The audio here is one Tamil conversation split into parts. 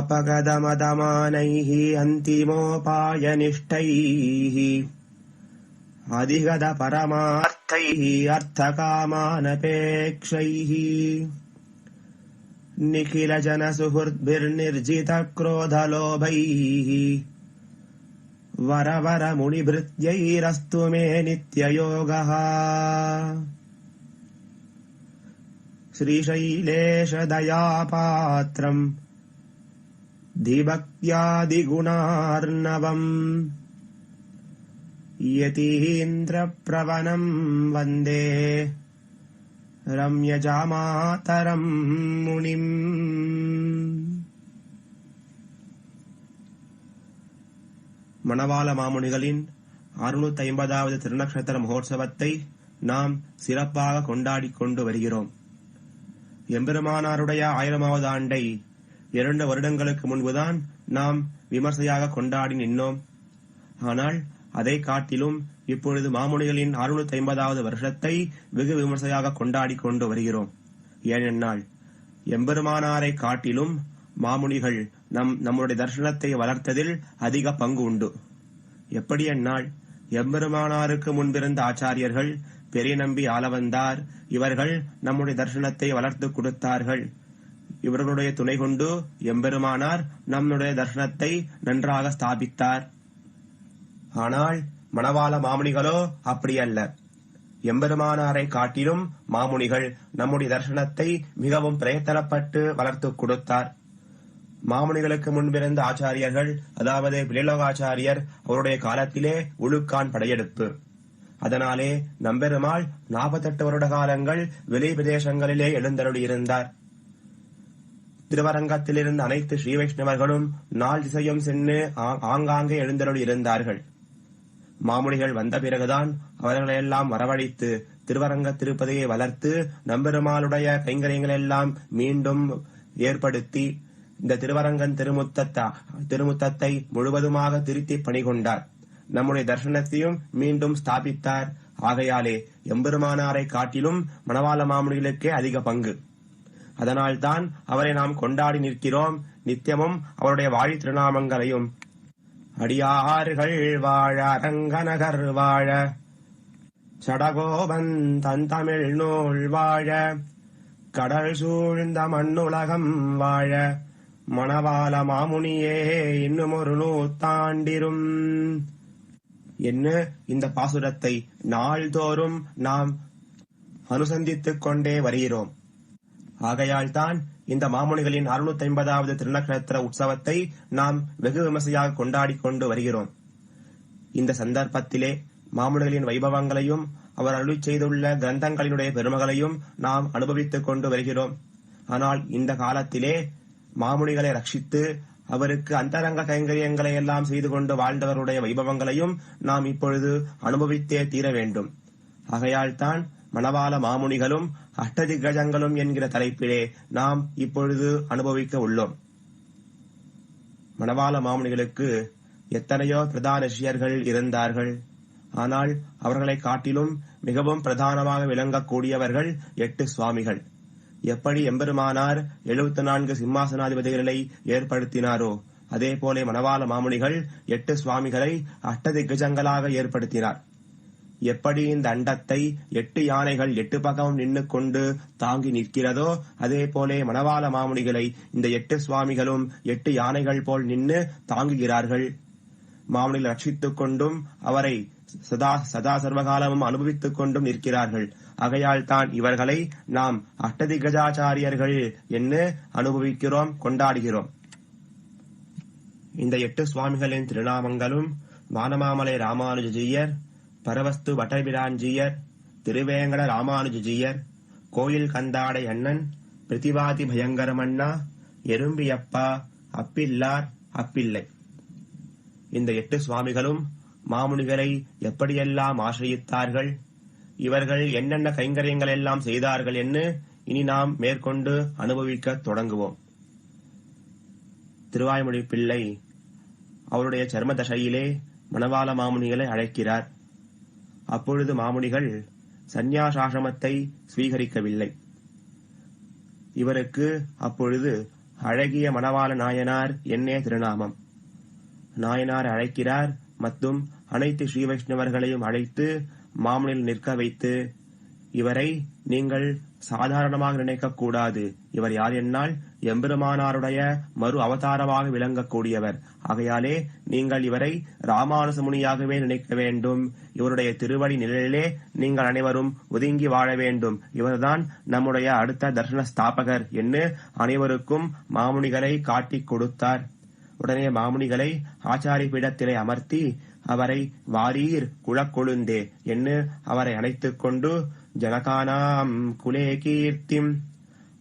अपगदमदमानैः अन्तिमोपायनिष्ठैः अधिगतपरमार्थैः अर्थकामानपेक्षैः निखिलजनसुहृद्भिर्निर्जितक्रोधलोभैः वरवरमुनिभृत्यैरस्तु मे नित्ययोगः श्रीशैलेशदयापात्रम् धिभक्त्यादिगुणार्णवम् यतीन्द्रप्रवणम् वन्दे रम्यजामातरम् मुनिम् மணவாள மாமுனிகளின் அறுநூத்தி ஐம்பதாவது திருநக்ஷத்திர மகோத்சவத்தை நாம் சிறப்பாக கொண்டாடிக் கொண்டு வருகிறோம் எம்பெருமானாருடைய ஆயிரமாவது ஆண்டை இரண்டு வருடங்களுக்கு முன்புதான் நாம் விமர்சையாக கொண்டாடி நின்றோம் ஆனால் அதை காட்டிலும் இப்பொழுது மாமுனிகளின் அறுநூத்தி ஐம்பதாவது வருஷத்தை வெகு விமர்சையாக கொண்டாடி கொண்டு வருகிறோம். ஏனென்னால் எம்பெருமானாரை காட்டிலும் மாமுனிகள் நம் நம்முடைய தர்சனத்தை வளர்த்ததில் அதிக பங்கு உண்டு. எப்படி என்னால் எம்பெருமானாருக்கு முன்பிருந்த ஆச்சாரியர்கள் பெரிய நம்பி ஆளவந்தார் இவர்கள் நம்முடைய தர்சனத்தை வளர்த்து கொடுத்தார்கள். இவர்களுடைய துணை கொண்டு எம்பெருமானார் நம்முடைய தர்சனத்தை நன்றாக ஸ்தாபித்தார். ஆனால் மணவாள மாமுனிகளோ அப்படியல்ல எம்பெருமானாரை காட்டிலும் மாமுனிகள் நம்முடைய தர்சனத்தை மிகவும் பிரயத்தனப்பட்டு வளர்த்து கொடுத்தார். மாமுனிகளுக்கு முன்பிருந்த ஆச்சாரியர்கள் அதாவது பிரிலோகாச்சாரியர் அவருடைய காலத்திலே உழுக்கான் படையெடுப்பு. அதனாலே நம்பெருமாள் நாற்பத்தெட்டு வருட காலங்கள் வெளி பிரதேசங்களிலே எழுந்தருளியிருந்தார். திருவரங்கத்திலிருந்து அனைத்து ஸ்ரீ வைஷ்ணவர்களும் நாள் திசையும் சென்று ஆங்காங்கே எழுந்தருள் இருந்தார்கள். மாமுனிகள் வந்த பிறகுதான் அவர்களையெல்லாம் வரவழைத்து திருவரங்க திருப்பதியை வளர்த்து நம்பெருமாளுடைய கைங்கரியங்களெல்லாம் மீண்டும் ஏற்படுத்தி இந்த திருவரங்கன் திருமுத்தத்த திருமுத்தத்தை முழுவதுமாக திருத்தி பணிகொண்டார். நம்முடைய தர்சனத்தையும் மீண்டும் ஸ்தாபித்தார். ஆகையாலே எம்பெருமானாரை காட்டிலும் மணவாள மாமுனிகளுக்கே அதிக பங்கு. அதனால்தான் அவரை நாம் கொண்டாடி நிற்கிறோம். நித்தியமும் அவருடைய வாழி திருநாமங்களையும். அடியார்கள் வாழ அரங்கநகர் வாழ. சடகோபன் தன் தமிழ் நூல் வாழ. கடல் சூழ்ந்த மண்ணுலகம் வாழ. மணவாள மாமுனியே இன்னும் ஒரு நூத்தாண்டிரும் என்ன? இந்த பாசுரத்தை நாள்தோறும் நாம் அனுசந்தித்துக் கொண்டே வருகிறோம். ஆகையால்தான் இந்த மாமுனிகளின் அறுநூத்தி ஐம்பதாவது திருநக்ஷத்திர உற்சவத்தை நாம் வெகு விமர்சையாக கொண்டாடி கொண்டு வருகிறோம். இந்த சந்தர்ப்பத்திலே மாமுனிகளின் வைபவங்களையும் அவர் அருளி செய்துள்ள கிரந்தங்களினுடைய பெருமகளையும் நாம் அனுபவித்துக் கொண்டு வருகிறோம். ஆனால் இந்த காலத்திலே மாமுனிகளை ரட்சித்து அவருக்கு அந்தரங்க கைங்கரியங்களை எல்லாம் செய்து கொண்டு வாழ்ந்தவருடைய வைபவங்களையும் நாம் இப்பொழுது அனுபவித்தே தீர வேண்டும். ஆகையால்தான் மணவாள மாமுனிகளும் அஷ்டதிகஜங்களும் என்கிற தலைப்பிலே நாம் இப்பொழுது அனுபவிக்க உள்ளோம். மணவாள மாமுனிகளுக்கு எத்தனையோ பிரதான ரிஷியர்கள் இருந்தார்கள். ஆனால் அவர்களை காட்டிலும் மிகவும் பிரதானமாக விளங்கக்கூடியவர்கள் எட்டு சுவாமிகள். எப்படி எம்பெருமானார் எழுபத்தி நான்கு சிம்மாசனாதிபதிகளை ஏற்படுத்தினாரோ அதே போல மணவாள மாமுனிகள் எட்டு சுவாமிகளை அஷ்டதிகஜங்களாக ஏற்படுத்தினார். எப்படி இந்த அண்டத்தை எட்டு யானைகள் எட்டு பக்கம் நின்று கொண்டு தாங்கி நிற்கிறதோ அதே போலே மணவாள மாமுனிகளை இந்த எட்டு சுவாமிகளும் எட்டு யானைகள் போல் நின்று தாங்குகிறார்கள். மாமுனிகள் ரட்சித்துக் கொண்டும் அவரை சதா சதா சர்வகாலமும் அனுபவித்துக் கொண்டும் நிற்கிறார்கள். ஆகையால் தான் இவர்களை நாம் அஷ்டதிகஜாச்சாரியர்கள் என்று அனுபவிக்கிறோம் கொண்டாடுகிறோம். இந்த எட்டு சுவாமிகளின் திருநாமங்களும் வானமாமலை ராமானுஜஜீயர் பரவஸ்து வட்டபிராஞ்சியர் திருவேங்கட ராமானுஜியர் கோயில் கந்தாடை அண்ணன் பிரதிவாதி பயங்கரமண்ணா எறும்பியப்பா அப்பில்லார் அப்பிள்ளை. இந்த எட்டு சுவாமிகளும் மாமுனிகளை எப்படியெல்லாம் ஆசிரியத்தார்கள் இவர்கள் என்னென்ன கைங்கரியங்கள் எல்லாம் செய்தார்கள் என்று இனி நாம் மேற்கொண்டு அனுபவிக்க தொடங்குவோம். திருவாய்மொழி பிள்ளை அவருடைய சர்ம தசையிலே மணவாள மாமுனிகளை அழைக்கிறார். அப்பொழுது மாமுனிகள் சந்நியாசாசிரமத்தை ஸ்வீகரிக்கவில்லை. இவருக்கு அப்பொழுது அழகிய மணவாள நாயனார் என்னே திருநாமம். நாயனார் அழைக்கிறார் மற்றும் அனைத்து ஸ்ரீ வைஷ்ணவர்களையும் அழைத்து மாமனில் நிற்க வைத்து இவரை நீங்கள் சாதாரணமாக நினைக்கக்கூடாது. இவர் யார் என்னால்? எம்பெருமானாருடைய மறு அவதாரமாக விளங்கக்கூடியவர். ஆகையாலே நீங்கள் இவரை ராமானுச முனியாகவே நினைக்க வேண்டும். இவருடைய திருவடி நிழலிலே நீங்கள் அனைவரும் ஒதுங்கி வாழ வேண்டும். இவர்தான் நம்முடைய அடுத்த தர்ஷன ஸ்தாபகர் என்று அனைவருக்கும் மாமுனிகளை காட்டிக் கொடுத்தார். உடனே மாமுனிகளை ஆச்சாரி பீடத்திலே அமர்த்தி அவரை வாரீர் குழக்கொழுந்தே என்று அவரை அணைத்துக் கொண்டு ஜனகானாம் குலே கீர்த்திம்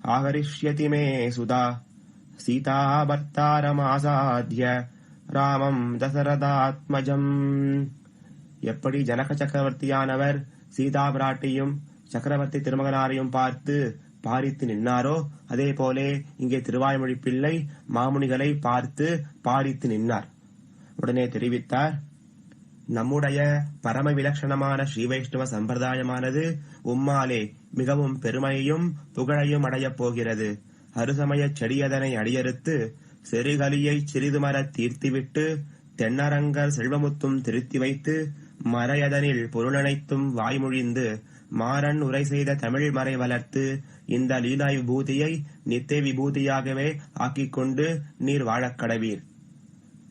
ஆகரிஷ்யதி மே சுதா சீதா பர்த்தாரமாசாத்திய ராமம் தசரதாத்மஜம் எப்படி ஜனக சக்கரவர்த்தியானவர் சீதா பிராட்டியும் சக்கரவர்த்தி திருமகனாரையும் பார்த்து பாரித்து நின்னாரோ? அதே போலே இங்கே திருவாய்மொழி பிள்ளை மாமுனிகளை பார்த்து பாரித்து நின்னார். உடனே தெரிவித்தார் நம்முடைய பரம விலட்சணமான ஸ்ரீ வைஷ்ணவ சம்பிரதாயமானது உம்மாலே மிகவும் பெருமையையும் புகழையும் அடையப் போகிறது. அருசமயச் செடியதனை அடியறுத்து செருகலியை சிறிது மரத் தீர்த்திவிட்டு தென்னரங்கர் செல்வமுத்தும் திருத்தி வைத்து மறையதனில் பொருளனைத்தும் வாய்மொழிந்து மாறன் உரை செய்த தமிழ் மறை வளர்த்து இந்த லீலா விபூதியை நித்திய விபூதியாகவே ஆக்கிக் கொண்டு நீர் வாழக் கடவீர்.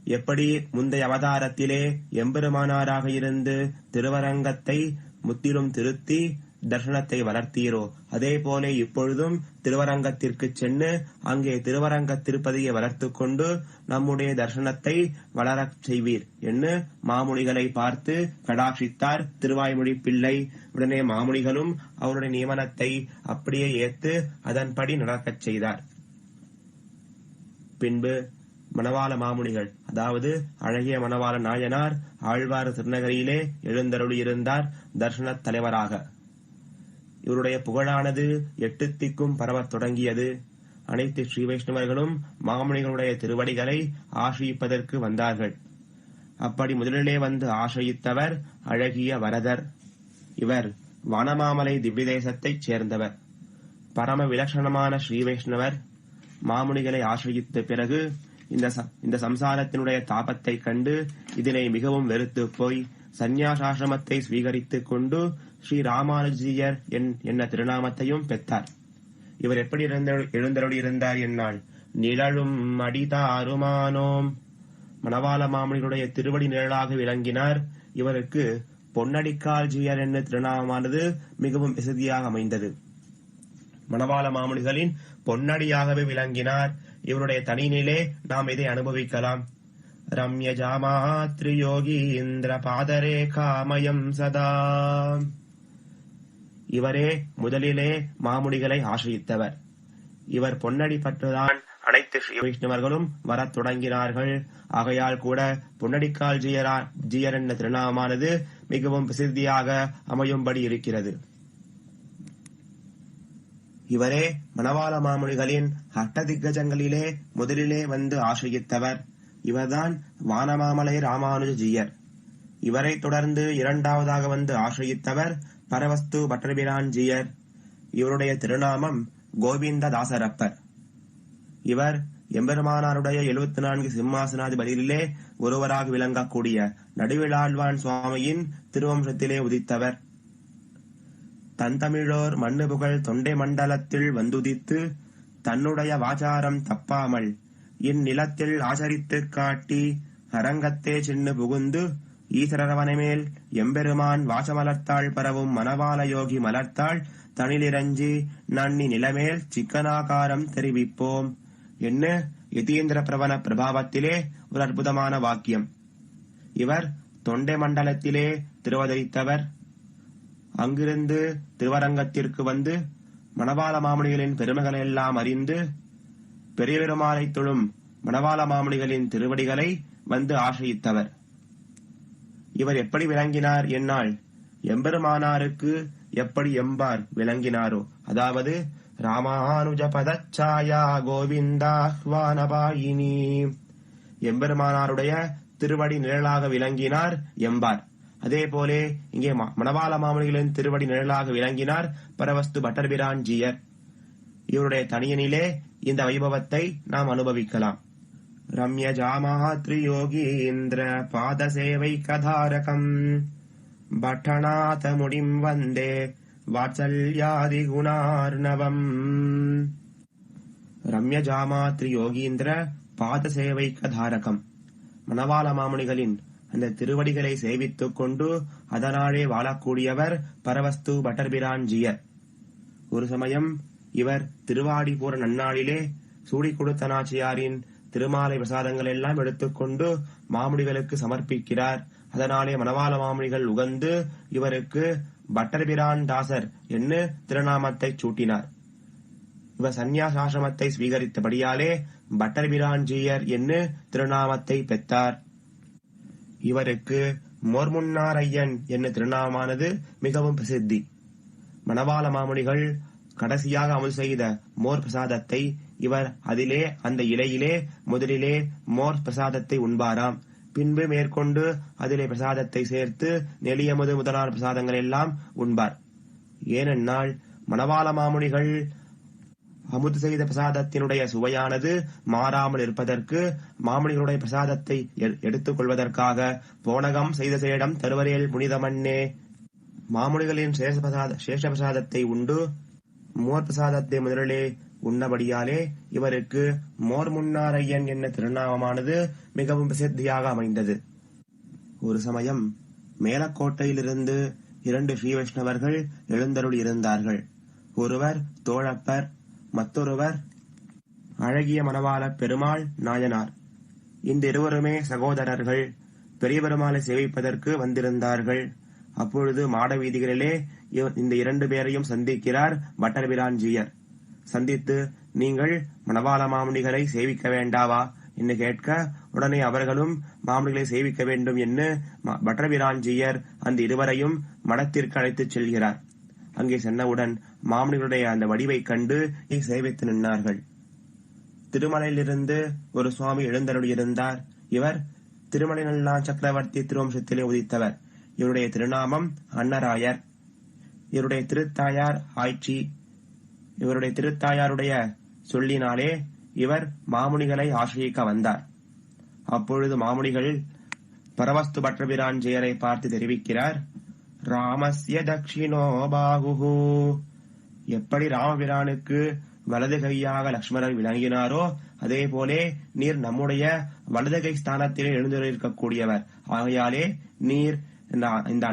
எப்படி முந்தைய அவதாரத்திலே எம்பெருமானாராக இருந்து திருவரங்கத்தை முத்திலும் திருத்தி தர்சனத்தை வளர்த்தீரோ? அதே போல இப்பொழுதும் திருவரங்கத்திற்கு சென்று அங்கே திருவரங்க திருப்பதியை வளர்த்துக் கொண்டு நம்முடைய தர்சனத்தை வளரச் செய்வீர் என்று மாமுனிகளை பார்த்து கடாட்சித்தார் திருவாய்மொழி பிள்ளை. உடனே மாமுனிகளும் அவருடைய நியமனத்தை அப்படியே ஏத்து அதன்படி நடக்கச் செய்தார். பின்பு மணவாள மாமுனிகள். அதாவது அழகிய மணவாள நாயனார் ஆழ்வார் திருநகரியிலே எழுந்தருளியிருந்தார் தர்ஷன தலைவராக. இவருடைய புகழானது எட்டு திக்கும் பரவத் தொடங்கியது. அனைத்து ஸ்ரீ வைஷ்ணவர்களும் மாமுனிகளுடைய திருவடிகளை ஆசிரிப்பதற்கு வந்தார்கள். அப்படி முதலிலே வந்து ஆசிரியித்தவர் அழகிய வரதர். இவர் வனமாமலை திவ்யதேசத்தைச் சேர்ந்தவர். பரம விலட்சணமான ஸ்ரீ வைஷ்ணவர் மாமுனிகளை ஆசிரியித்த பிறகு இந்த ச- இந்த சம்சாரத்தினுடைய தாபத்தை கண்டு இதனை மிகவும் வெறுத்து போய் சந்நியாசாசிரமத்தை ஸ்வீகரித்துக் கொண்டு ஸ்ரீ ராமானுஜியர் என்- என்ன திருநாமத்தையும் பெற்றார். இவர் எப்படி எழுந்தரு- எழுந்தருளியிருந்தார் என்னால்? நிழலும் அடிதாருமானோம் மணவாள மாமனிகளுடைய திருவடி நிழலாக விளங்கினார். இவருக்கு பொன்னடிக்கால் ஜியர் என்ன திருநாமமானது மிகவும் வசதியாக அமைந்தது. மணவாள மாமுனிகளின் பொன்னடியாகவே விளங்கினார். இவருடைய தனிநிலே நாம் இதை அனுபவிக்கலாம். ரம்ய ஜாமாத்ரி யோகி இந்திர பாதரே காமயம் சதா. இவரே முதலிலே மாமுடிகளை ஆசிரித்தவர் இவர் பொன்னடி பற்றுதான் அனைத்து ஸ்ரீ வைஷ்ணவர்களும் வரத் தொடங்கினார்கள். ஆகையால் கூட பொன்னடிக்கால் ஜியரா ஜியர் என்ற திருநாமமானது மிகவும் பிரசித்தியாக அமையும்படி இருக்கிறது. இவரே மணவாள மாமுனிகளின் அட்டதிக்கஜங்களிலே முதலிலே வந்து ஆசிரியத்தவர். இவர்தான் வானமாமலை ராமானுஜியர் இவரை இவரைத் தொடர்ந்து இரண்டாவதாக வந்து ஆசிரியத்தவர் பரவஸ்து பட்டர்பிரான்ஜியர். இவருடைய திருநாமம் கோவிந்த தாசரப்பர் இவர் எம்பெருமானாருடைய எழுபத்தி நான்கு சிம்மாசனாதிபதியிலே ஒருவராக விளங்கக்கூடிய நடுவிழாழ்வான் சுவாமியின் திருவம்சத்திலே உதித்தவர். தந்தமிழோர் மண்ணு புகழ் தொண்டை மண்டலத்தில் வந்துதித்து தன்னுடைய வாச்சாரம் தப்பாமல் இந்நிலத்தில் ஆசரித்துக் காட்டி அரங்கத்தே சின்னு புகுந்து ஈசரவனமேல் எம்பெருமான் வாசமலர்த்தாள் பரவும் மணவாள யோகி மலர்த்தாள் தனிலிரஞ்சி நன்னி நிலமேல் சிக்கனாகாரம் தெரிவிப்போம். என்ன யதீந்திர பிரபன பிரபாவத்திலே ஒரு அற்புதமான வாக்கியம். இவர் தொண்டை மண்டலத்திலே திருவதரித்தவர். அங்கிருந்து திருவரங்கத்திற்கு வந்து மணவாள மாமுனிகளின் பெருமைகளை எல்லாம் அறிந்து பெரிய பெருமாளை தொழும் மணவாள மாமுனிகளின் திருவடிகளை வந்து ஆசிரித்தவர் இவர் எப்படி விளங்கினார் என்னால்? எம்பெருமானாருக்கு எப்படி எம்பார் விளங்கினாரோ? அதாவது ராமானுஜ பதச்சாயா கோவிந்தாஹ்வானபாயினி. எம்பெருமானாருடைய திருவடி நிழலாக விளங்கினார் எம்பார். அதே போலே இங்கே மணவாள மாமணிகளின் திருவடி நிழலாக விளங்கினார் பரவஸ்து பட்டர்பிரான் ஜீயர் இவருடைய தனியனிலே இந்த வைபவத்தை நாம் அனுபவிக்கலாம். ரம்ய ஜாமாத்ரி யோகீந்திர பாத சேவை கதாரகம். பட்டநாத முடிம் வந்தே வாத்சல்யாதி குணார்ணவம். ரம்ய ஜாமாத்ரி யோகீந்திர பாத சேவை கதாரகம். மணவாள மாமுனிகளின் அந்த திருவடிகளை சேவித்துக் கொண்டு அதனாலே வாழக்கூடியவர் பரவஸ்து பட்டர்பிரான்ஜியர் ஒரு சமயம் இவர் திருவாடிபூர நன்னாளிலே சூடி கொடுத்தனாச்சியாரின் திருமாலை பிரசாதங்கள் எல்லாம் எடுத்துக்கொண்டு மாமுடிகளுக்கு சமர்ப்பிக்கிறார். அதனாலே மணவாள மாமுனிகள் உகந்து இவருக்கு பட்டர்பிரான் தாசர் என்று திருநாமத்தை சூட்டினார். இவர் சந்நியாசாசிரமத்தை ஸ்வீகரித்தபடியாலே பட்டர்பிரான்ஜியர் என்று திருநாமத்தை பெற்றார். இவருக்கு மோர்முன்னாரையன் என்ன திருநாமானது மிகவும் பிரசித்தி. மணவாள மாமுனிகள் கடைசியாக அமல் செய்த மோர் பிரசாதத்தை இவர் அதிலே அந்த இலையிலே முதலிலே மோர் பிரசாதத்தை உண்பாராம். பின்பு மேற்கொண்டு அதிலே பிரசாதத்தை சேர்த்து நெளியமுது முதலான பிரசாதங்கள் எல்லாம் உண்பார். ஏனென்றால் மணவாள மாமுனிகள் அமுது செய்த பிரசாதத்தினுடைய சுவையானது மாறாமல் இருப்பதற்கு மாமுனிகளுடைய பிரசாதத்தை எடுத்துக் கொள்வதற்காக போனகம் செய்த சேடம் தருவரேல் புனிதமன்னே. மாமுனிகளின் சேஷ பிரசாத பிரசாதத்தை உண்டு. மோர் பிரசாதத்தை முதலிலே உண்ணபடியாலே இவருக்கு மோர் முன்னாரையன் என்ன திருநாமமானது மிகவும் பிரசித்தியாக அமைந்தது. ஒரு சமயம் மேலக்கோட்டையிலிருந்து இரண்டு ஸ்ரீ வைஷ்ணவர்கள் எழுந்தருள் இருந்தார்கள் ஒருவர் தோழப்பர் மற்றொருவர் அழகிய மணவாள பெருமாள் நாயனார். இந்த இருவருமே சகோதரர்கள் பெரிய பெருமாளை சேவிப்பதற்கு வந்திருந்தார்கள். அப்பொழுது மாட வீதிகளிலே இந்த இரண்டு பேரையும் சந்திக்கிறார் பட்டர்பிரான்ஜியர் சந்தித்து நீங்கள் மணவாள மாமுனிகளை சேவிக்க வேண்டாவா? என்று கேட்க உடனே அவர்களும் மாமுனிகளை சேவிக்க வேண்டும் என்று பட்டர்பிரான்ஜியர் அந்த இருவரையும் மடத்திற்கு அழைத்துச் செல்கிறார். அங்கே சென்னவுடன் மாமுனிகளுடைய அந்த வடிவைக் கண்டு சேவித்து நின்றார்கள் திருமலையிலிருந்து ஒரு சுவாமி எழுந்தருளியிருந்தார். இவர் திருமலை திருமலைநல்லா சக்கரவர்த்தி திருவம்சத்திலே உதித்தவர். இவருடைய திருநாமம் அன்னராயர். இவருடைய திருத்தாயார் ஆய்ச்சி. இவருடைய திருத்தாயாருடைய சொல்லினாலே இவர் மாமுனிகளை ஆசிரியக்க வந்தார். அப்பொழுது மாமுனிகள் பரவஸ்து பற்றபிரான் ஜெயரை பார்த்து தெரிவிக்கிறார். ராமஸ்ய தக்ஷிணோ பாகுஹூ. எப்படி ராமபிரானுக்கு வலது கையாக லக்ஷ்மணன் விளங்கினாரோ அதே போலே நீர் நம்முடைய வலது கை ஸ்தானத்திலே எழுந்திருக்கக்கூடியவர். ஆகையாலே நீர் இந்த- இந்த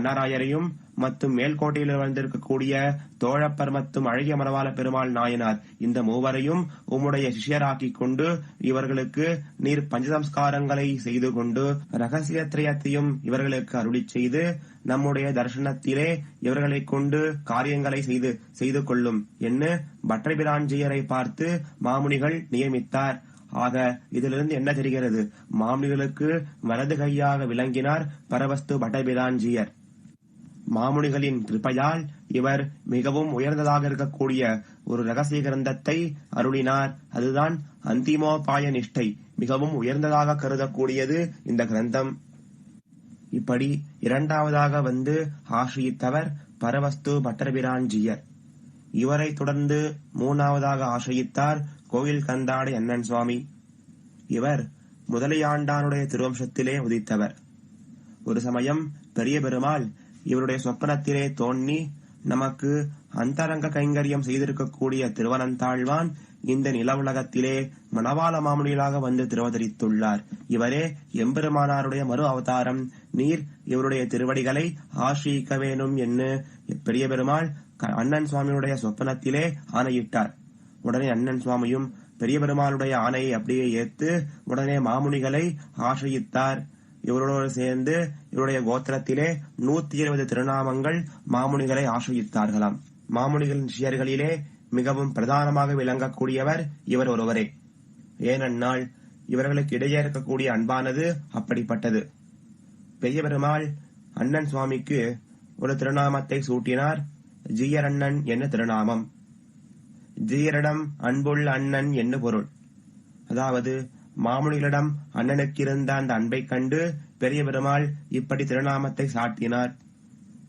மற்றும் மேல்கோட்டையில் வந்திருக்கக்கூடிய தோழப்பர் மற்றும் அழகிய மனவாள பெருமாள் நாயனார். இந்த மூவரையும் உம்முடைய சிஷ்யராக்கிக் கொண்டு இவர்களுக்கு நீர் பஞ்சசம்ஸ்காரங்களை செய்து கொண்டு ரகசியத்திரயத்தையும் இவர்களுக்கு அருளி செய்து நம்முடைய தர்சனத்திலே இவர்களைக் கொண்டு காரியங்களை செய்து செய்து கொள்ளும். என்று பட்டபிராஞ்சியரை பார்த்து மாமுனிகள் நியமித்தார். ஆக இதிலிருந்து என்ன தெரிகிறது? மாமுனிகளுக்கு வலது கையாக விளங்கினார் பரவஸ்து பட்டபிராஞ்சியர். மாமுனிகளின் கிருபையால் இவர் மிகவும் உயர்ந்ததாக இருக்கக்கூடிய ஒரு ரகசிய கிரந்தத்தை அருளினார். அதுதான் அந்திமோபாய நிஷ்டை. மிகவும் உயர்ந்ததாக கருதக்கூடியது இந்த கிரந்தம். இப்படி இரண்டாவதாக வந்து ஆசிரியத்தவர் பரவஸ்து பட்டர்பிரான்ஜியர் இவரை தொடர்ந்து மூணாவதாக ஆசிரியத்தார் கோயில் கந்தாடை அண்ணன் சுவாமி. இவர் முதலியாண்டானுடைய திருவம்சத்திலே உதித்தவர். ஒரு சமயம் பெரிய பெருமாள் இவருடைய சொப்பனத்திலே தோன்றி நமக்கு அந்தரங்க கைங்கரியம் செய்திருக்கக்கூடிய திருவனந்தாழ்வான் இந்த நில உலகத்திலே மணவாள மாமுனிகளாக வந்து திருவதரித்துள்ளார். இவரே எம்பெருமானாருடைய மறு அவதாரம். நீர் இவருடைய திருவடிகளை ஆசிரியிக்க வேணும் என்று பெரிய பெருமாள் க- அண்ணன் சுவாமியுடைய சொப்பனத்திலே ஆணையிட்டார். உடனே அண்ணன் சுவாமியும் பெரிய பெருமாளுடைய ஆணையை அப்படியே ஏத்து உடனே மாமுனிகளை ஆசிரியித்தார். இவரோடு சேர்ந்து இவருடைய கோத்திரத்திலே நூத்தி இருபது திருநாமங்கள் மாமுனிகளை ஆசிரியத்தார்களாம். மாமுனிகளின் சிஷியர்களிலே மிகவும் பிரதானமாக விளங்கக்கூடியவர் இவர் ஒருவரே. ஏனென்னால் இவர்களுக்கு இடையே இருக்கக்கூடிய அன்பானது அப்படிப்பட்டது. பெரிய பெருமாள் அண்ணன் சுவாமிக்கு ஒரு திருநாமத்தை சூட்டினார். ஜீயரண்ணன் என்ன திருநாமம்? ஜீயரிடம் அன்புள்ள அண்ணன் என்ன பொருள். அதாவது மாமுனிகளிடம் அண்ணனுக்கு இருந்த அந்த அன்பைக் கண்டு பெரிய பெருமாள் இப்படி திருநாமத்தை சாட்டினார்.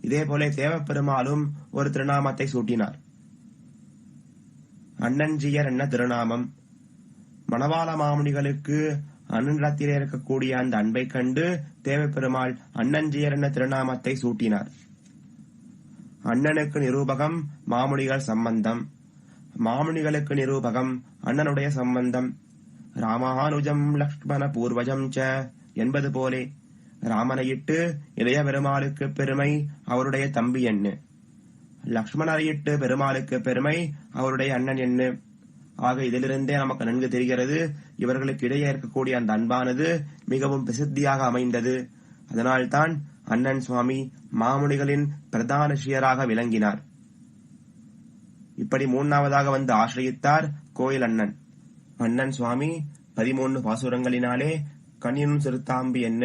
இதே போல தேவப்பெருமாளும் ஒரு திருநாமத்தை சூட்டினார். அண்ணஞ்சியர் என்ன திருநாமம்? மணவாள மாமுனிகளுக்கு அண்ணனிடத்திலே இருக்கக்கூடிய அந்த அன்பை கண்டு தேவப்பெருமாள் அண்ணஞ்சியர் என்ன திருநாமத்தை சூட்டினார்? அண்ணனுக்கு நிரூபகம் மாமுனிகள் சம்பந்தம். மாமுனிகளுக்கு நிரூபகம் அண்ணனுடைய சம்பந்தம். ராமானுஜம் லக்ஷ்மண பூர்வஜம் ச என்பது போலே. ராமனையிட்டு இளைய பெருமாளுக்கு பெருமை அவருடைய தம்பி என்ன லக்ஷ்மணரையிட்டு பெருமாளுக்கு பெருமை அவருடைய அண்ணன் என்ன ஆக இதிலிருந்தே நமக்கு நன்கு தெரிகிறது இவர்களுக்கு இடையே இருக்கக்கூடிய அந்த அன்பானது மிகவும் பிரசித்தியாக அமைந்தது. அதனால்தான் அண்ணன் சுவாமி மாமுனிகளின் பிரதான சியராக விளங்கினார். இப்படி மூன்றாவதாக வந்து ஆசிரியத்தார் கோயில் அண்ணன். அண்ணன் சுவாமி பதிமூன்று பாசுரங்களினாலே கண்ணினும் சிறுத்தாம்பி என்ன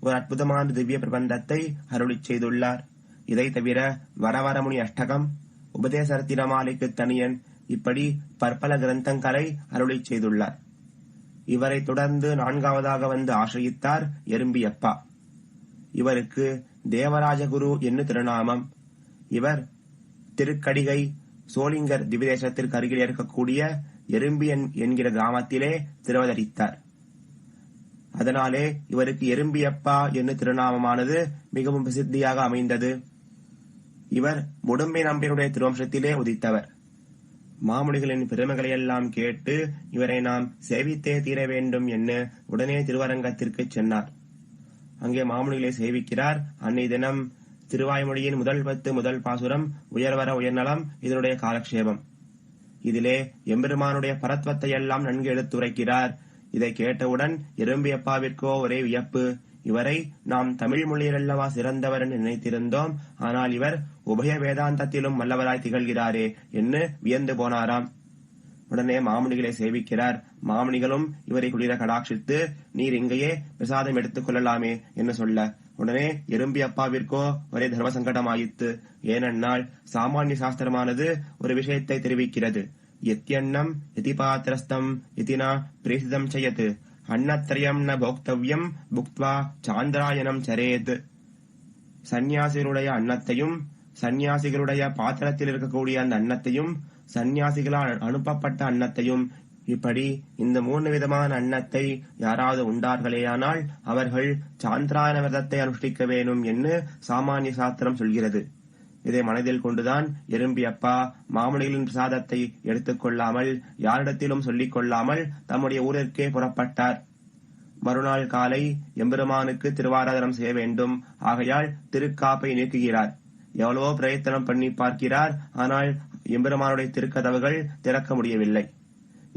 ஒரு அற்புதமான திவ்ய பிரபந்தத்தை அருளி செய்துள்ளார். இதை தவிர வரவரமுனி அஷ்டகம் உபதேசரத்தினமாலைக்கு தனியன் இப்படி பற்பல கிரந்தங்களை அருளி செய்துள்ளார். இவரை தொடர்ந்து நான்காவதாக வந்து ஆசிரியித்தார் எறும்பியப்பா. இவருக்கு தேவராஜகுரு என்று திருநாமம்? இவர் திருக்கடிகை சோளிங்கர் திவிதேசத்திற்கு அருகில் இருக்கக்கூடிய எறும்பியன் என்கிற கிராமத்திலே திருவதரித்தார். அதனாலே இவருக்கு எறும்பியப்பா என்னும் திருநாமமானது மிகவும் பிரசித்தியாக அமைந்தது. இவர் முடும்பை நம்பியனுடைய திருவம்சத்திலே உதித்தவர். மாமுனிகளின் பெருமைகளையெல்லாம் கேட்டு இவரை நாம் சேவித்தே தீர வேண்டும் என்று உடனே திருவரங்கத்திற்கு சென்னார். அங்கே மாமுனிகளை சேவிக்கிறார். அன்னை தினம் திருவாய்மொழியின் முதல் பத்து முதல் பாசுரம் உயர்வர உயர்நலம் இதனுடைய காலக்ஷேபம். இதிலே எம்பெருமானுடைய பரத்வத்தை எல்லாம் நன்கு எடுத்துரைக்கிறார். இதை கேட்டவுடன் எறும்பியப்பாவிற்கோ ஒரே வியப்பு. இவரை நாம் தமிழ் மொழியிலல்லவா சிறந்தவர் என்று நினைத்திருந்தோம். ஆனால் இவர் உபய வேதாந்தத்திலும் வல்லவராய் திகழ்கிறாரே என்று வியந்து போனாராம். உடனே மாமுனிகளை சேவிக்கிறார். மாமுனிகளும் இவரை குளிர கடாட்சித்து நீர் இங்கேயே பிரசாதம் எடுத்துக் கொள்ளலாமே என்று சொல்ல. உடனே எறும்பி அப்பாவிற்கோ ஒரே தர்ம சங்கடமாயித்து ஏனென்னால் சாமானிய சாஸ்திரமானது ஒரு விஷயத்தை தெரிவிக்கிறது. எத்தியன்னம் எதிபாத்திரஸ்தம் இதினா பிரேசிதம் செய்யது அன்னத்திரயம் ந போக்தவ்யம் புக்த்வா சாந்திராயணம் சரேத் சந்நியாசிகளுடைய அன்னத்தையும் சந்நியாசிகளுடைய பாத்திரத்தில் இருக்கக்கூடிய அந்த அன்னத்தையும் சந்நியாசிகளால் அனுப்பப்பட்ட அன்னத்தையும் இப்படி இந்த மூணு விதமான அன்னத்தை யாராவது உண்டார்களேயானால் அவர்கள் சாந்திராயண விரதத்தை அனுஷ்டிக்க வேணும் என்று சாமானிய சாஸ்திரம் சொல்கிறது. இதை மனதில் கொண்டுதான் எறும்பி அப்பா மாமனிகளின் பிரசாதத்தை எடுத்துக்கொள்ளாமல் யாரிடத்திலும் சொல்லிக் கொள்ளாமல் தம்முடைய ஊரிற்கே புறப்பட்டார். மறுநாள் காலை எம்பெருமானுக்கு திருவாராதனம் செய்ய வேண்டும். ஆகையால் திருக்காப்பை நீக்குகிறார். எவ்வளவோ பிரயத்தனம் பண்ணி பார்க்கிறார். ஆனால் எம்பெருமானுடைய திருக்கதவுகள் திறக்க முடியவில்லை.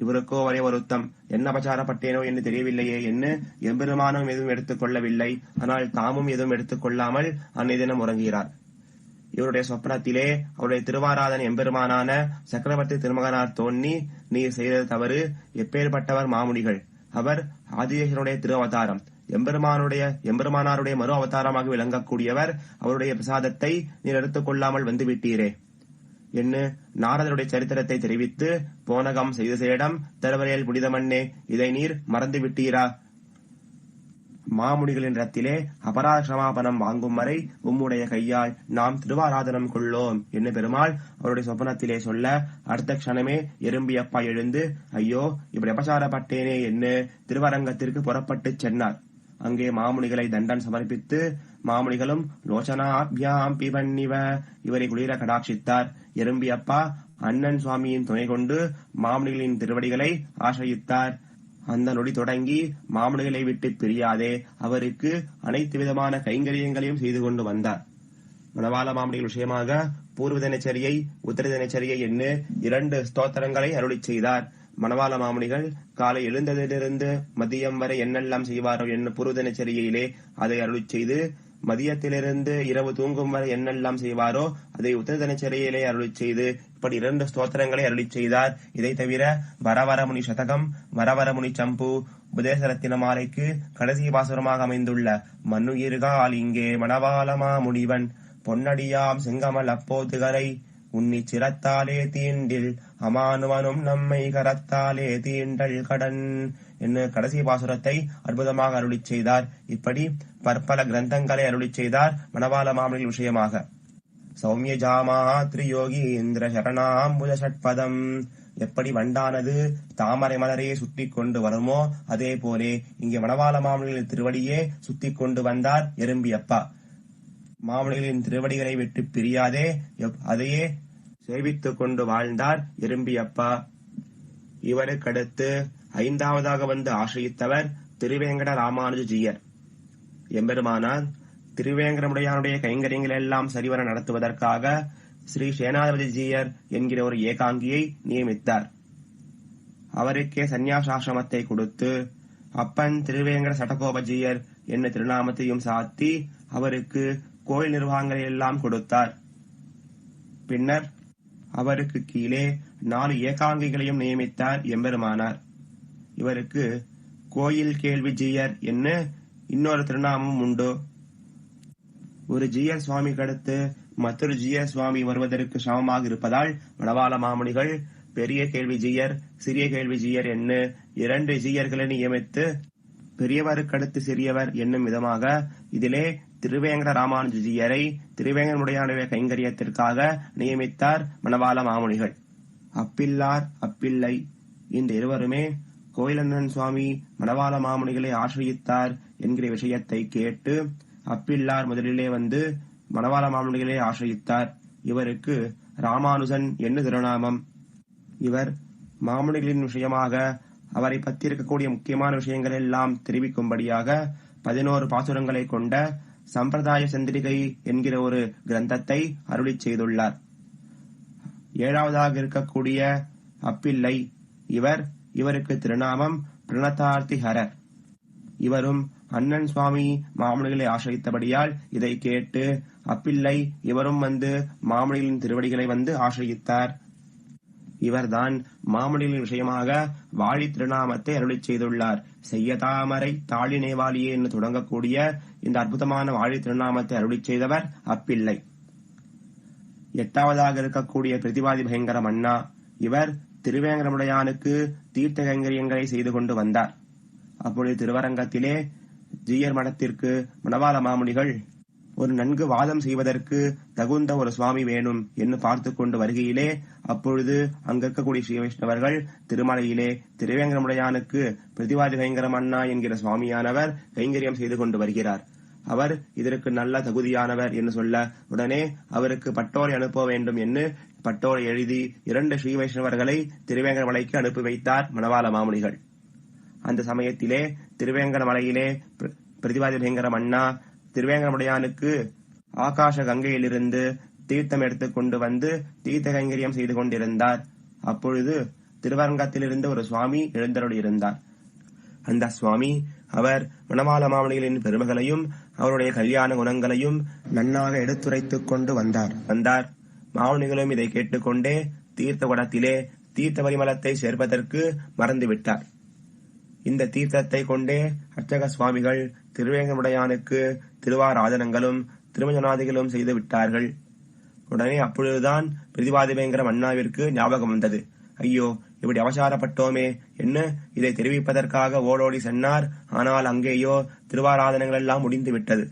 இவருக்கோ ஒரே வருத்தம் என்ன பிரச்சாரப்பட்டேனோ என்று தெரியவில்லையே என்று எம்பெருமானும் எதுவும் எடுத்துக் கொள்ளவில்லை ஆனால் தாமும் எதுவும் எடுத்துக் கொள்ளாமல் அன்னை தினம் உறங்குகிறார். இவருடைய சொப்னத்திலே அவருடைய திருவாராதன் எம்பெருமானான சக்கரவர்த்தி திருமகனார் தோன்றி நீர் செய்தது தவறு எப்பேற்பட்டவர் மாமுனிகள். அவர் ஆதிசேஷனுடைய திரு அவதாரம் எம்பெருமானுடைய எம்பெருமானாருடைய மறு அவதாரமாக விளங்கக்கூடியவர் அவருடைய பிரசாதத்தை நீர் எடுத்துக் கொள்ளாமல் வந்துவிட்டீரே. என்று நாரதருடைய சரித்திரத்தை தெரிவித்து போனகம் செய்த சேடம் தருவரையில் புனிதமண்ணே இதை நீர் மறந்து விட்டீரா மாமுனிகளின் ரத்திலே அபராத க்ஷமாபணம் வாங்கும் வரை உம்முடைய கையால் நாம் திருவாராதனம் கொள்ளோம் என்று பெருமாள் அவருடைய சொப்பனத்திலே சொல்ல அடுத்த க்ஷணமே எறும்பியப்பா எழுந்து ஐயோ இப்படி அபசாரப்பட்டேனே என்று திருவரங்கத்திற்கு புறப்பட்டுச் சென்றார் அங்கே மாமுனிகளை தண்டன் சமர்ப்பித்து மாமுனிகளும் லோச்சனாபியாம் பிபன்னிவ இவரை குளிர கடாட்சித்தார். எறும்பியப்பா அண்ணன் சுவாமியின் துணை கொண்டு மாமுனிகளின் திருவடிகளை ஆசிரியித்தார். அந்த நொடி தொடங்கி மாமுனிகளை விட்டு பிரியாதே அவருக்கு அனைத்து விதமான கைங்கரியங்களையும் செய்து கொண்டு வந்தார். மணவாள மாமனிகள் விஷயமாக பூர்வ தினச்சரியை உத்தர தினச்சரியை என்று இரண்டு ஸ்தோத்திரங்களை அருளி செய்தார். மணவாள மாமுனிகள் காலை எழுந்ததிலிருந்து மதியம் வரை என்னெல்லாம் செய்வாரோ என்ன பூர்வ தினச்சரியிலே அதை அருளி செய்து மதியத்திலிருந்து இரவு தூங்கும் வரை என்னெல்லாம் செய்வாரோ அதை உத்தர தினச்சரியிலே செய்து இப்படி இரண்டு ஸ்தோத்திரங்களை அருளி செய்தார் இதை தவிர வரவரமுனி சதகம் வரவரமுனி சம்பு உபதேசரத்தின மாலைக்கு கடைசி பாசுரமாக அமைந்துள்ள மண்ணுயிர்கால் இங்கே மணவாளமா முனிவன் பொன்னடியாம் செங்கமல் அப்போதுகரை உன்னி உன்னிச்சிரத்தாலே தீண்டில் அமானுவனும் நம்மை கரத்தாலே தீண்டல் கடன். என்று கடைசி பாசுரத்தை அற்புதமாக அருளிச் செய்தார். இப்படி பற்பல கிரந்தங்களை அருளிச் செய்தார் மணவாள மாமலில் விஷயமாக. சௌமிய ஜாமா திரியோகி இந்திர சரணாம்புஜ ஷட்பதம் எப்படி வண்டானது தாமரை மலரையே சுத்தி கொண்டு வருமோ அதே போலே இங்கே மணவாள மாமலின் திருவடியே சுத்தி கொண்டு வந்தார் எறும்பியப்பா. மாமலிகளின் திருவடிகளை விட்டு பிரியாதே எப்- அதையே சேவித்துக் கொண்டு வாழ்ந்தார் இரும்பியப்பா இவருக்கடுத்து ஐந்தாவதாக வந்து ஆசிரித்தவர் திருவேங்கட ராமானுஜியர் எம்பெருமானார் திருவேங்கடமுடையானுடைய கைங்கரியங்கள் எல்லாம் சரிவர நடத்துவதற்காக ஸ்ரீ சேனாதிபதி ஜீயர் என்கிற ஒரு ஏகாங்கியை நியமித்தார். அவருக்கே சந்நியாசாசிரமத்தை கொடுத்து அப்பன் திருவேங்கட சட்டகோபஜியர் என்ன திருநாமத்தையும் சாத்தி அவருக்கு கோயில் நிர்வாகங்களை எல்லாம் கொடுத்தார். பின்னர் அவருக்கு கீழே நாலு ஏகாங்கிகளையும் நியமித்தார் எம்பெருமானார். இவருக்கு கோயில் கேள்வி ஜீயர் என்ன இன்னொரு திருநாமம் உண்டு. ஒரு ஜீயர் சுவாமிக்கு அடுத்து மற்றொரு ஜீயர் சுவாமி வருவதற்கு சமமாக இருப்பதால் மணவாள மாமுனிகள் பெரிய கேள்வி ஜீயர் சிறிய கேள்வி ஜீயர் என்ன இரண்டு ஜீயர்களை நியமித்து பெரியவருக்கு அடுத்து சிறியவர் என்னும் விதமாக இதிலே திருவேங்கட ராமானுஜியரை திருவேங்கடமுடையானுடைய கைங்கரியத்திற்காக நியமித்தார் மணவாள மாமுனிகள். அப்பில்லார் அப்பிள்ளை இந்த இருவருமே கோயிலண்ணன் சுவாமி மணவாள மாமுனிகளை ஆசிரியத்தார் என்கிற விஷயத்தை கேட்டு அப்பில்லார் முதலிலே வந்து மணவாள மாமுனிகளை ஆசிரியத்தார். இவருக்கு ராமானுஜன் என்று திருநாமம். இவர் மாமுனிகளின் விஷயமாக அவரை பற்றி இருக்கக்கூடிய முக்கியமான விஷயங்கள் எல்லாம் தெரிவிக்கும்படியாக பதினோரு பாசுரங்களை கொண்ட சம்பிரதாய சந்திரிகை என்கிற ஒரு கிரந்தத்தை அருளி செய்துள்ளார். ஏழாவதாக இருக்கக்கூடிய அப்பிள்ளை இவர் இவருக்கு திருநாமம் பிரணதார்த்திஹரர். இவரும் அண்ணன் சுவாமி மாமனிகளை ஆசிரித்தபடியால் இதை கேட்டு அப்பிள்ளை இவரும் வந்து மாமனிகளின் திருவடிகளை வந்து ஆசிரியித்தார். இவர்தான் மாமனிகளின் விஷயமாக வாழி திருநாமத்தை அருளி செய்துள்ளார். செய்ய தாமரை தாழி நேவாளியே என்று தொடங்கக்கூடிய இந்த அற்புதமான வாழி திருநாமத்தை அருளி செய்தவர் அப்பிள்ளை. எட்டாவதாக இருக்கக்கூடிய பிரதிவாதி பயங்கர அண்ணா இவர் திருவேங்கரமுடையானுக்கு தீர்த்த கைங்கரியங்களை செய்து கொண்டு வந்தார். அப்பொழுது திருவரங்கத்திலே ஜீயர் மடத்திற்கு மணவாள மாமுனிகள் ஒரு நன்கு வாதம் செய்வதற்கு தகுந்த ஒரு சுவாமி வேணும் என்று பார்த்து கொண்டு வருகையிலே அப்பொழுது அங்க இருக்கக்கூடிய ஸ்ரீ வைஷ்ணவர்கள் திருமலையிலே திருவேங்கரமுடையானுக்கு பிரதிவாதி பயங்கரம் அண்ணா என்கிற சுவாமியானவர் கைங்கரியம் செய்து கொண்டு வருகிறார். அவர் இதற்கு நல்ல தகுதியானவர் என்று சொல்ல உடனே அவருக்கு பட்டோரை அனுப்ப வேண்டும் என்று பட்டோரை எழுதி இரண்டு ஸ்ரீ வைஷ்ணவர்களை திருவேங்கரமலைக்கு அனுப்பி வைத்தார் மணவாள மாமுனிகள். அந்த சமயத்திலே திருவேங்கடமலையிலே பிரதிவாதி பயங்கரம் அண்ணா திருவேங்கடமுடையானுக்கு ஆகாச கங்கையிலிருந்து தீர்த்தம் எடுத்துக்கொண்டு வந்து தீர்த்த கைங்கரியம் செய்து கொண்டிருந்தார். அப்பொழுது திருவரங்கத்திலிருந்து ஒரு சுவாமி எழுந்தருளியிருந்தார் அந்த சுவாமி அவர் மணவாள மாமணிகளின் பெருமைகளையும் அவருடைய கல்யாண குணங்களையும் நன்னாக எடுத்துரைத்துக் கொண்டு வந்தார். வந்தார். மாமணிகளும் இதை கேட்டுக்கொண்டே தீர்த்த குடத்திலே தீர்த்த பரிமளத்தை சேர்ப்பதற்கு மறந்துவிட்டார். இந்த தீர்த்தத்தை கொண்டே அர்ச்சக சுவாமிகள் திருவேங்கமுடையானுக்கு திருவாராதனங்களும் திருமஞ்சனாதிகளும் செய்து விட்டார்கள். உடனே அப்பொழுதுதான் பிரதிவாதி அண்ணாவிற்கு ஞாபகம் வந்தது. ஐயோ இப்படி அவசாரப்பட்டோமே என்ன இதை தெரிவிப்பதற்காக ஓடோடி சென்னார்? ஆனால் அங்கேயோ திருவாராதனங்கள் எல்லாம் முடிந்து விட்டது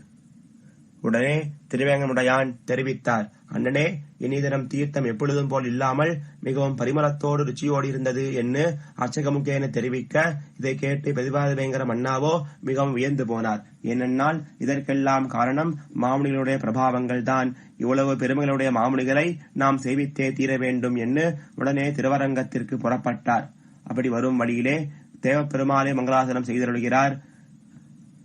உடனே திருவேங்கமுடையான் தெரிவித்தார். அண்ணனே இனி தினம் தீர்த்தம் எப்பொழுதும் போல் இல்லாமல் மிகவும் பரிமளத்தோடு ருச்சியோடு இருந்தது என்று அர்ச்சகமுகேன தெரிவிக்க இதை கேட்டு பிரதிபாத மன்னாவோ மிகவும் வியந்து போனார். ஏனென்றால் இதற்கெல்லாம் காரணம் மாமுனிகளுடைய பிரபாவங்கள் தான். இவ்வளவு பெருமைகளுடைய மாமுனிகளை நாம் சேவித்தே தீர வேண்டும் என்று உடனே திருவரங்கத்திற்கு புறப்பட்டார். அப்படி வரும் வழியிலே தேவப்பெருமாளே மங்களாசனம் செய்தருள்கிறார்.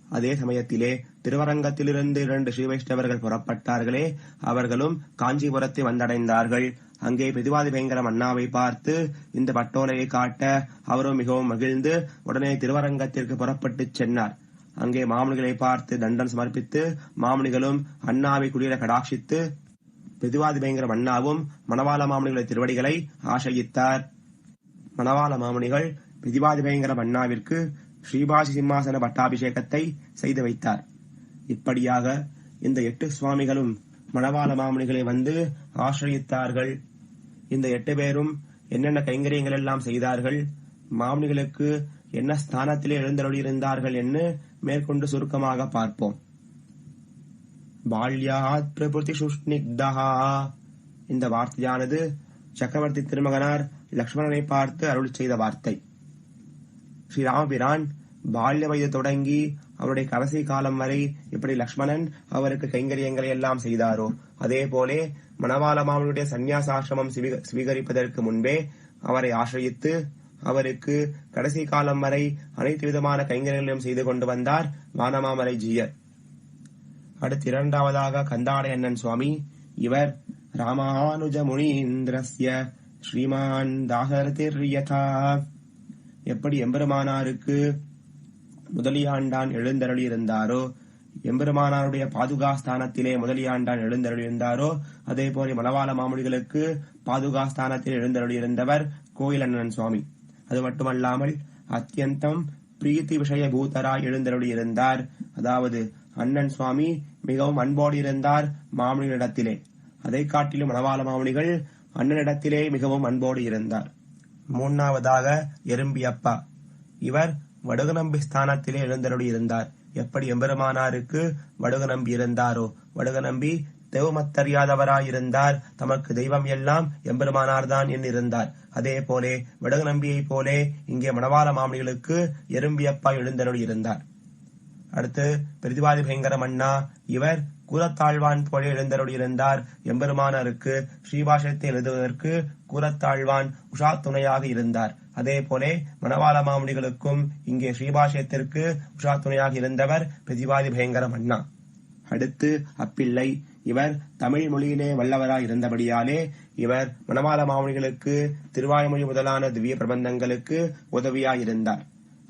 அதே சமயத்திலே திருவரங்கத்திலிருந்து இரண்டு ஸ்ரீ வைஷ்ணவர்கள் புறப்பட்டார்களே அவர்களும் காஞ்சிபுரத்தை வந்தடைந்தார்கள். அங்கே பிதிவாதி பயங்கரம் அண்ணாவை பார்த்து இந்த பட்டோலையை காட்ட அவரும் மிகவும் மகிழ்ந்து உடனே திருவரங்கத்திற்கு புறப்பட்டுச் சென்றார் அங்கே மாமுனிகளை பார்த்து தண்டன் சமர்ப்பித்து மாமுனிகளும் அண்ணாவை குளிர கடாட்சித்து பிதிவாதி பயங்கரம் அண்ணாவும் மணவாள மாமனிகளை திருவடிகளை ஆசையித்தார். மணவாள மாமுனிகள் பிதிவாதி பயங்கர அண்ணாவிற்கு ஸ்ரீபாசி சிம்மாசன பட்டாபிஷேகத்தை செய்து வைத்தார். இப்படியாக இந்த எட்டு சுவாமிகளும் மணவாள மாமுனிகளை வந்து ஆசிரியத்தார்கள். இந்த எட்டு பேரும் என்னென்ன கைங்கரியங்கள் எல்லாம் செய்தார்கள் மாமுனிகளுக்கு என்ன ஸ்தானத்திலே எழுந்தருளியிருந்தார்கள் என்று மேற்கொண்டு சுருக்கமாக பார்ப்போம். பால்யாத் பிரபுதி சுஷ்னிக்தஹா இந்த வார்த்தையானது சக்கரவர்த்தி திருமகனார் லக்ஷ்மணனை பார்த்து அருள் செய்த வார்த்தை. ஸ்ரீராமபிரான் பால்ய வயது தொடங்கி அவருடைய கடைசி காலம் வரை எப்படி லக்ஷ்மணன் அவருக்கு கைங்கரியங்களை எல்லாம் செய்தாரோ? அதே போலே மணவாள மாமனுடைய சந்நியாசாசிரமம் ஸ்வீக- ஸ்வீகரிப்பதற்கு முன்பே அவரை ஆசிரியத்து அவருக்கு கடைசி காலம் வரை அனைத்து விதமான கைங்கரியங்களையும் செய்து கொண்டு வந்தார் வானமாமலை ஜீயர். அடுத்து இரண்டாவதாக கந்தாடையண்ணன் சுவாமி. இவர் ராமானுஜ முனீந்திரஸ்ய ஸ்ரீமான் தாகரதிர்யதா. எப்படி எம்பெருமானாருக்கு முதலியாண்டான் எழுந்தருளி இருந்தாரோ எம்பெருமானாருடைய பாதுகா ஸ்தானத்திலே முதலியாண்டான் எழுந்தருளி இருந்தாரோ அதே போல மலவாள மாமுனிகளுக்கு பாதுகா ஸ்தானத்தில் எழுந்தருளி இருந்தவர் கோயிலண்ணன் சுவாமி. அது மட்டுமல்லாமல் அத்தியந்தம் பிரீத்தி விஷய பூத்தராய் எழுந்தருளி இருந்தார் அதாவது அண்ணன் சுவாமி மிகவும் அன்போடு இருந்தார் மாமுனிகளிடத்திலே அதை காட்டிலும் மணவாள மாமுனிகள் அண்ணனிடத்திலே மிகவும் அன்போடு இருந்தார். மூன்றாவதாக எறும்பியப்பா. இவர் வடுகநம்பி ஸ்தானத்திலே எழுந்தருளி இருந்தார். எப்படி எம்பெருமானாருக்கு வடுகநம்பி இருந்தாரோ? வடுகநம்பி தெய்வமத்தறியாதவராயிருந்தார். தமக்கு தெய்வம் எல்லாம் எம்பெருமானார் தான் என்றிருந்தார் அதே போலே வடகு நம்பியைப் போலே இங்கே மணவாள மாமணிகளுக்கு எறும்பியப்பா எழுந்தருளி இருந்தார். அடுத்து பிரதிவாதி பயங்கர மன்னா இவர் கூரத்தாழ்வான் போல எழுந்தருளி இருந்தார். எம்பெருமானாருக்கு ஸ்ரீபாஷத்தை எழுதுவதற்கு கூரத்தாழ்வான் உஷா துணையாக இருந்தார். அதே போலே மணவாள மாமுனிகளுக்கும் இங்கே ஸ்ரீபாஷயத்திற்கு உஷா துணையாக இருந்தவர் பிரதிவாதி பயங்கர அண்ணா அடுத்து அப்பிள்ளை இவர் தமிழ் மொழியிலே வல்லவராய் இருந்தபடியாலே இவர் மணவாள மாமுனிகளுக்கு திருவாய்மொழி முதலான திவ்ய பிரபந்தங்களுக்கு உதவியாயிருந்தார்.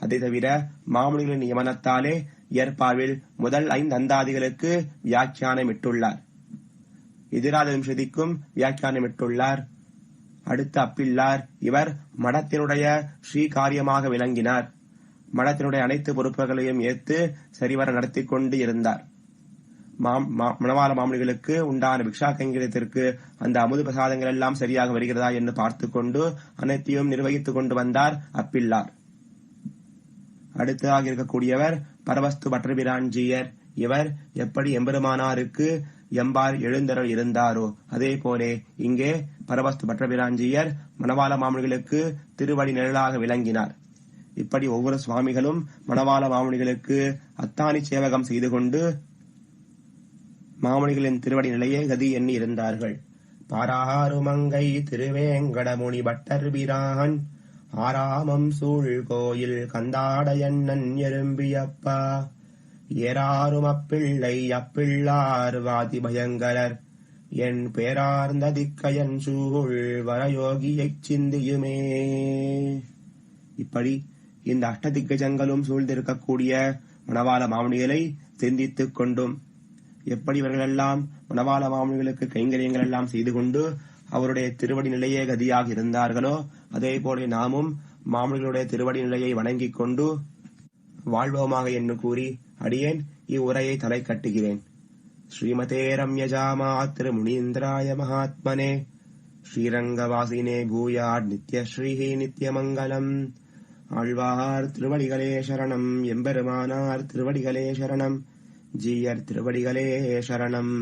அதை தவிர மாமுனிகளின் நியமனத்தாலே ஏற்பாவில் முதல் ஐந்து அந்தாதிகளுக்கு வியாக்கியானமிட்டுள்ளார். எதிராத விம்சதிக்கும் வியாக்கியானமிட்டுள்ளார். அடுத்த அப்பிள்ளார் இவர் மடத்தினுடைய ஸ்ரீ காரியமாக விளங்கினார். மடத்தினுடைய அனைத்து பொறுப்புகளையும் ஏற்று சரிவர நடத்தி கொண்டு இருந்தார். மா- மணவாள மாமனிகளுக்கு உண்டான பிக்ஷா கைங்கரியத்திற்கு அந்த அமுது பிரசாதங்கள் எல்லாம் சரியாக வருகிறதா என்று பார்த்து கொண்டு அனைத்தையும் நிர்வகித்துக் கொண்டு வந்தார் அப்பிள்ளார் அடுத்ததாக இருக்கக்கூடியவர் பரவஸ்து பட்டர்பிரான்ஜியர் இவர் எப்படி எம்பெருமானாருக்கு எம்பார் எழுந்தருள் இருந்தாரோ? அதே போலே இங்கே பரவஸ்து பட்டபிராஞ்சியர் மணவாள மாமனிகளுக்கு திருவடி நிழலாக விளங்கினார். இப்படி ஒவ்வொரு சுவாமிகளும் மணவாள மாமனிகளுக்கு அத்தானி சேவகம் செய்து கொண்டு மாமுனிகளின் திருவடி நிலையே கதி எண்ணி இருந்தார்கள். பாராருமங்கை திருவேங்கடமுனி பட்டர் பிரான் ஆராமம் சூழ் கோயில் கந்தாடையண்ணன் எறும்பியப்பா. ஏறாரும் அப்பிள்ளை அப்பிள்ளார் வாதி பயங்கரர் என் பேரார்ந்த திக்கயன் சூழ் வரயோகியைச் சிந்தியுமே. இப்படி இந்த அஷ்டதிக்கஜங்களும் சூழ்ந்திருக்கக்கூடிய மணவாள மாமணிகளை சிந்தித்துக் கொண்டும். எப்படி இவர்களெல்லாம் மணவாள மாமனிகளுக்கு கைங்கரியங்கள் எல்லாம் செய்து கொண்டு அவருடைய திருவடி நிலையே கதியாக இருந்தார்களோ அதே போல நாமும் மாமனிகளுடைய திருவடி நிலையை வணங்கிக் கொண்டு வாழ்வோமாக என்று கூறி அடியேன் இவ்வுரையை தலை கட்டுகிறேன். ஸ்ரீமதே ரம்யஜாமா திரு முனீந்திராய மகாத்மனே. ஸ்ரீரங்கவாசினே பூயாட் நித்யஸ்ரீஹி நித்யமங்கலம் ஆழ்வார் திருவடிகளே சரணம் எம்பெருமானார் திருவடிகளே சரணம் ஜீயர் திருவடிகளே சரணம்.